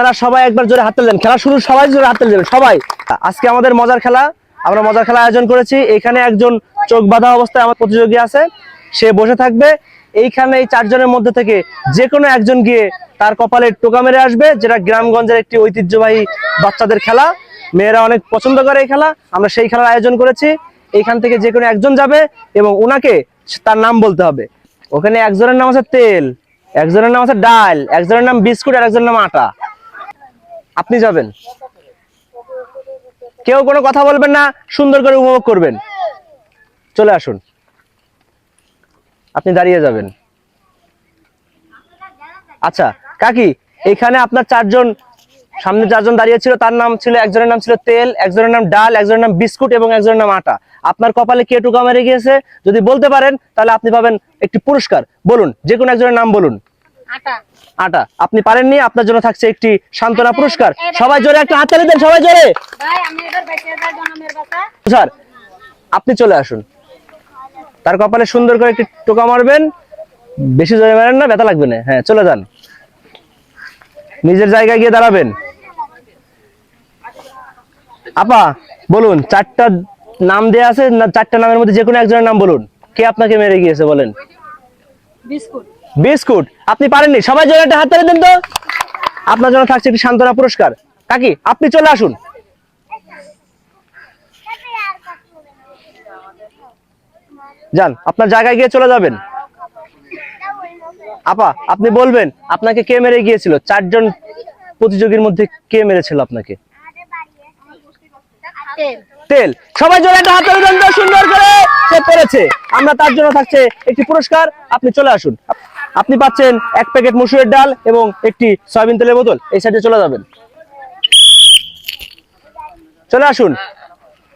তারা সবাই একবার জোরে হাততালি দেন। খেলা শুরু সবাই জোরে হাততালি দেবেন, সবাই। আজকে আমাদের মজার খেলা, আমরা মজার খেলা আয়োজন করেছি। এখানে একজন চোখ বাঁধা অবস্থায় আমার প্রতিযোগী আছে। সে বসে থাকবে। এইখানে এই চারজনের মধ্যে থেকে যে কোনো একজন গিয়ে তার কপালে টোকা মেরে আসবে, যেটা গ্রামগঞ্জের একটি ঐতিহ্যবাহী বাচ্চাদের খেলা। মেয়েরা অনেক পছন্দ করে এই খেলা। আমরা সেই খেলার আয়োজন করেছি। এইখান থেকে যে কোনো একজন যাবে এবং ওনাকে তার নাম বলতে হবে। ওখানে একজনের নাম আছে তেল, একজনের নাম আছে ডাল, একজনের নাম বিস্কুট, আর একজনের নাম আটা। আপনি যাবেন। কেউ কোনো কথা বলবেন না, সুন্দর করে উপভোগ করবেন। চলে আসুন। আপনি দাঁড়িয়ে যাবেন। আচ্ছা কাকি, এখানে আপনার চারজন, সামনে চারজন দাঁড়িয়ে ছিল, তার নাম ছিল, একজনের নাম ছিল তেল, একজনের নাম ডাল, একজনের নাম বিস্কুট এবং একজনের নাম আটা। আপনার কপালে কে টুকা মেরে গিয়েছে? যদি বলতে পারেন, তাহলে আপনি পাবেন একটি পুরস্কার। বলুন, যে কোনো একজনের নাম বলুন। আটা। আপনি পারেননি আপনার জন্য থাকছে একটি সান্ত্বনা পুরস্কার। সবাই জোরে একটা হাততালি দেন সবাই জোরে। স্যার আপনি চলে আসুন। তার কপালে সুন্দর করে একটি টোকা মারবেন। বেশি জোরে মারেন না ব্যথা লাগবে না। হ্যাঁ চলে যান। নিজের জায়গায় গিয়ে দাঁড়াবেন। আপা বলুন চারটা নাম দেয়া আছে না চারটা নামের মধ্যে যে কোনো একজনের নাম বলুন। কে আপনাকে মেরে গিয়েছে বলেন? বিস্কুট। বিস্কুট, আপনি পারেননি। সবাই জন্য একটা হাততালি দেন তো। আপনার জন্য থাকছে একটি সান্ত্বনা পুরস্কার। কাকি, আপনি চলে আসুন। যান, আপনার জায়গায় গিয়ে চলে যাবেন। আপা, আপনি বলবেন, আপনাকে কে মেরে গিয়েছিল? চারজন প্রতিযোগীর মধ্যে কে মেরেছিল আপনাকে? তেল। সবাই জন্য একটা হাত তো, সুন্দর করে। সে পেরেছে। আমরা তার জন্য থাকছে একটি পুরস্কার। আপনি চলে আসুন। আপনি পাচ্ছেন এক প্যাকেট মসুরের ডাল এবং একটি সয়াবিন তেলের বোতল। এই সাইডে চলে যাবেন। চলে আসুন।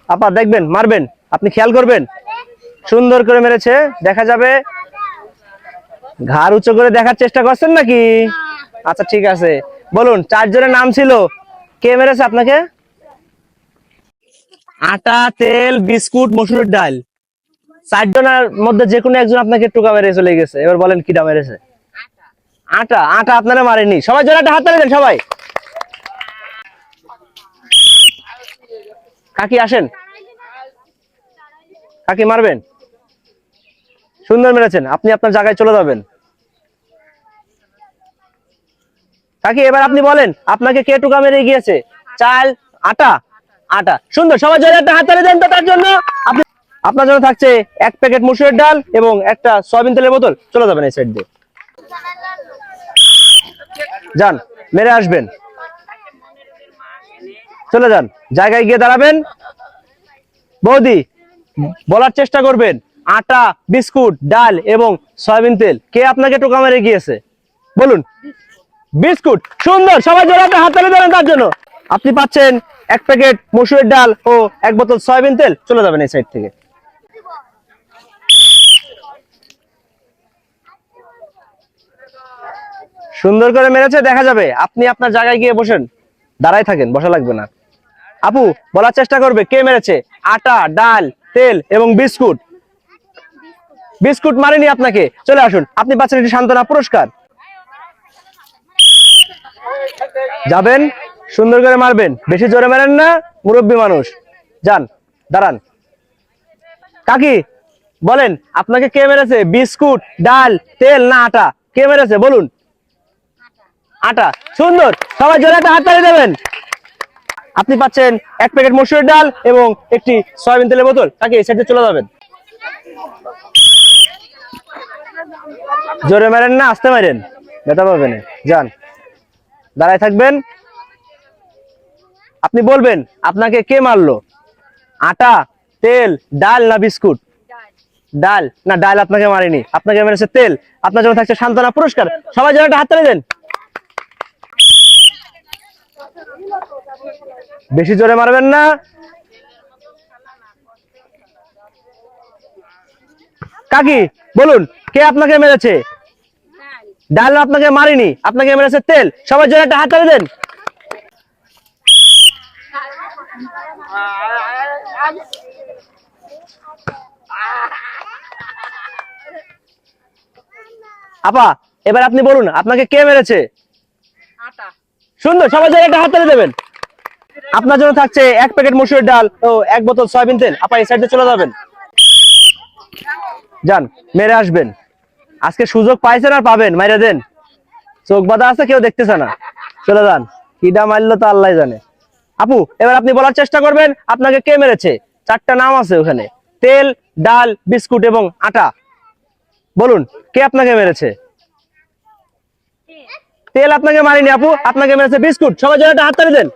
আপা, দেখবেন, মারবেন, আপনি খেয়াল করবেন। সুন্দর করে মেরেছে, দেখা যাবে। ঘাড় উঁচু করে দেখার চেষ্টা করছেন নাকি? আচ্ছা ঠিক আছে। বলুন চারজনের নাম ছিল। কে মেরেছে আপনাকে? আটা, তেল, বিস্কুট, মসুরের ডাল। চারজনের মধ্যে যে কোনো একজন আপনাকে টোকা মেরে চলে গেছে। এবার বলেন কিটা মেরেছে? আটা। আটা। আপনারা মারেনি সবাই হাত দেন, সবাই। কাকি, আসেন। কাকি, মারবেন। সুন্দর মেরেছেন। আপনি আপনার জায়গায় চলে যাবেন। কাকি, এবার আপনি বলেন, আপনাকে কে টোকা মেরে গিয়েছে? চাল, আটা? আটা। সুন্দর, সবাই জোরে একটা হাত দেন তো তার জন্য। আপনার জন্য থাকছে এক প্যাকেট মুসুরের ডাল এবং একটা সয়াবিন তেলের বোতল। চলে যাবেন এই সাইড দিয়ে। যান, মেরে আসবেন। চলে যান, জায়গায় গিয়ে দাঁড়াবেন। বৌদি, বলার চেষ্টা করবেন। আটা, বিস্কুট, ডাল এবং সয়াবিন তেল। কে আপনাকে টোকা মেরে গিয়েছে? বলুন। বিস্কুট, সুন্দর, সবাই জোরে হাত তালি দেন তার জন্য। আপনি পাচ্ছেন এক প্যাকেট মসুরের ডাল ও এক বোতল সয়াবিন তেল। চলে যাবেন এই সাইড থেকে। সুন্দর করে মেরেছে, দেখা যাবে। আপনি আপনার জায়গায় গিয়ে বসেন। দাঁড়াই থাকেন, বসা লাগবে না। আপু, বলার চেষ্টা করবে, কে মেরেছে? আটা, ডাল, তেল এবং বিস্কুট। বিস্কুট মারেনি আপনাকে। চলে আসুন। আপনি পাচ্ছেন একটি সান্ত্বনা পুরস্কার। যাবেন, সুন্দর করে মারবেন। বেশি জোরে মারেন না, মুরব্বী মানুষ। যান, দাঁড়ান। কাকি, বলেন, আপনাকে কে মেরেছে? বিস্কুট, ডাল, তেল না আটা? কে মেরেছে? বলুন। আটা, সুন্দর। সবাই জোরে একটা হাততালি দেবেন। আপনি পাচ্ছেন এক প্যাকেট মসুরের ডাল এবং একটি সয়াবিন তেলের বোতল। তাকে এই সাইডে চলে যাবেন। জোরে মারেন না, আসতে মারেন। ব্যথা পাবেন যান। দাঁড়ায় থাকবেন। আপনি বলবেন, আপনাকে কে মারলো? আটা, তেল, ডাল না বিস্কুট? ডাল। না, ডাল আপনাকে মারেনি। আপনাকে মেরেছে তেল। আপনার জন্য থাকছে সান্ত্বনা পুরস্কার। সবাই যেন একটা হাত তালি দেন। বেশি জোরে মারবেন না। কাকি, বলুন, কে আপনাকে মেরেছে? ডাল আপনাকে মারিনি, আপনাকে মেরেছে তেল। সবাই জন্য একটা হাত দেন। আপা, এবার আপনি বলুন, আপনাকে কে মেরেছে? সুন্দর, সবাই জায়গায় একটা হাত দেবেন। আপনার জন্য থাকছে এক প্যাকেট মসুরের ডাল ও এক বোতল সয়াবিন তেল। আপা, এই সাইডে চলে যাবেন। যান, মেরে আসবেন। আজকে সুযোগ পাইছেন আর পাবেন, মাইরে দেন। চোখ বাঁধা আছে, কেউ দেখতেছে না। চলে যান। কিডা মারলো তো আল্লাহ জানে। আপু, এবার আপনি বলার চেষ্টা করবেন, আপনাকে কে মেরেছে? চারটা নাম আছে ওখানে। তেল, ডাল, বিস্কুট এবং আটা। বলুন, কে আপনাকে মেরেছে? তেল আপনাকে মারিনি আপু আপনাকে মেরেছে বিস্কুট। সবাই জন্য একটা হাততালি দেন।